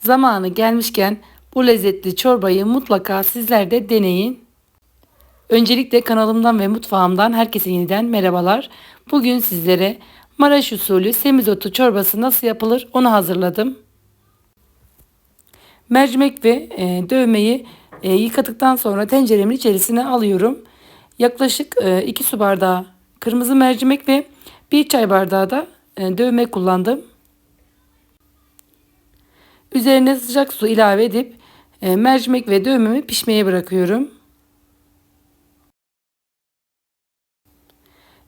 Zamanı gelmişken bu lezzetli çorbayı mutlaka sizler de deneyin. Öncelikle kanalımdan ve mutfağımdan herkese yeniden merhabalar. Bugün sizlere Maraş usulü semizotu çorbası nasıl yapılır onu hazırladım. Mercimek ve e, dövmeyi e, yıkadıktan sonra tenceremin içerisine alıyorum. Yaklaşık 2 su bardağı kırmızı mercimek ve 1 çay bardağı da e, dövme kullandım. Üzerine sıcak su ilave edip e, mercimek ve dövmemi pişmeye bırakıyorum.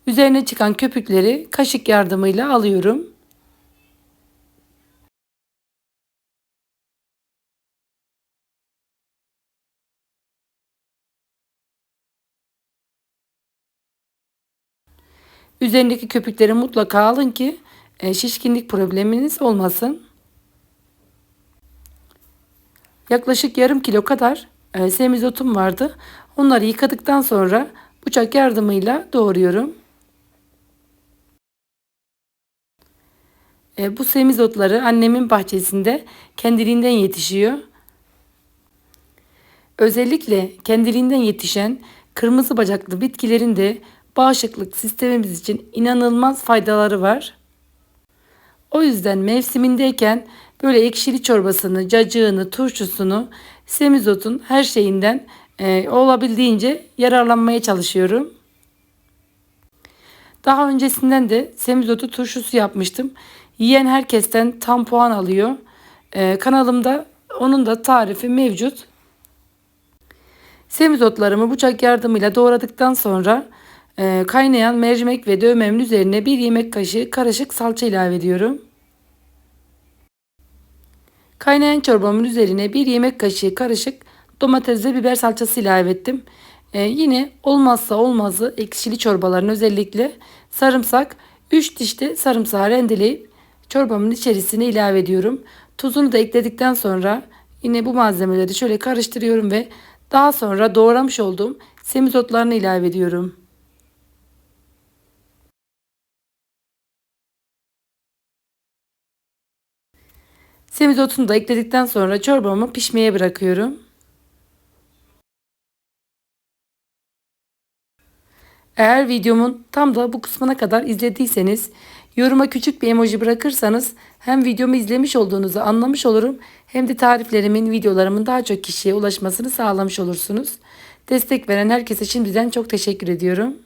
Üzerine çıkan köpükleri kaşık yardımıyla alıyorum. Üzerindeki köpükleri mutlaka alın ki e, şişkinlik probleminiz olmasın. Yaklaşık yarım kilo kadar e, semizotum vardı. Onları yıkadıktan sonra bıçak yardımıyla doğruyorum. E, bu semizotları annemin bahçesinde kendiliğinden yetişiyor. Özellikle kendiliğinden yetişen kırmızı bacaklı bitkilerin de bağışıklık sistemimiz için inanılmaz faydaları var. O yüzden mevsimindeyken böyle ekşili çorbasını, cacığını, turşusunu, semizotun her şeyinden e, olabildiğince yararlanmaya çalışıyorum. Daha öncesinden de semizotu turşusu yapmıştım. Yiyen herkesten tam puan alıyor. E, kanalımda onun da tarifi mevcut. Semizotlarımı bıçak yardımıyla doğradıktan sonra e, kaynayan mercimek ve dövmemin üzerine bir yemek kaşığı karışık salça ilave ediyorum. Kaynayan çorbamın üzerine bir yemek kaşığı karışık domates ve biber salçası ilave ettim. Ee, yine olmazsa olmazı ekşili çorbaların özellikle sarımsak 3 diş de sarımsağı rendeleyip çorbamın içerisine ilave ediyorum. Tuzunu da ekledikten sonra yine bu malzemeleri şöyle karıştırıyorum ve daha sonra doğramış olduğum semizotlarını ilave ediyorum. Semizotunu da ekledikten sonra çorbamı pişmeye bırakıyorum. Eğer videomun tam da bu kısmına kadar izlediyseniz yoruma küçük bir emoji bırakırsanız hem videomu izlemiş olduğunuzu anlamış olurum hem de tariflerimin, videolarımın daha çok kişiye ulaşmasını sağlamış olursunuz. Destek veren herkese şimdiden çok teşekkür ediyorum.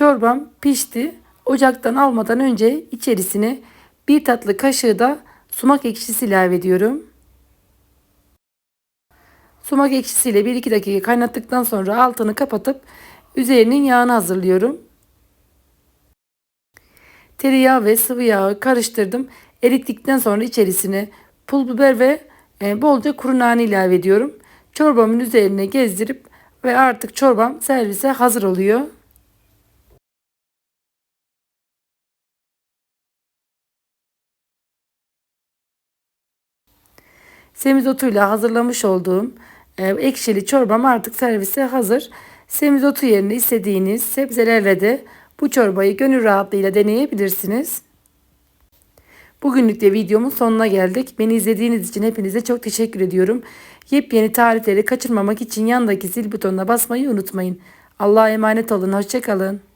Çorbam pişti. Ocaktan almadan önce içerisine bir tatlı kaşığı da sumak ekşisi ilave ediyorum. Sumak ekşisiyle 1-2 dakika kaynattıktan sonra altını kapatıp üzerinin yağını hazırlıyorum. Tereyağı ve sıvı yağı karıştırdım. Erittikten sonra içerisine pul biber ve e, bolca kuru nane ilave ediyorum. Çorbamın üzerine gezdirip ve artık çorbam servise hazır oluyor. Semizotuyla hazırlamış olduğum e, ekşili çorbam artık servise hazır. Semizotu yerine istediğiniz sebzelerle de bu çorbayı gönül rahatlığıyla deneyebilirsiniz. Bugünlük de videomun sonuna geldik. Beni izlediğiniz için hepinize çok teşekkür ediyorum. Yepyeni tarifleri kaçırmamak için yandaki zil butonuna basmayı unutmayın. Allah'a emanet olun. Hoşçakalın.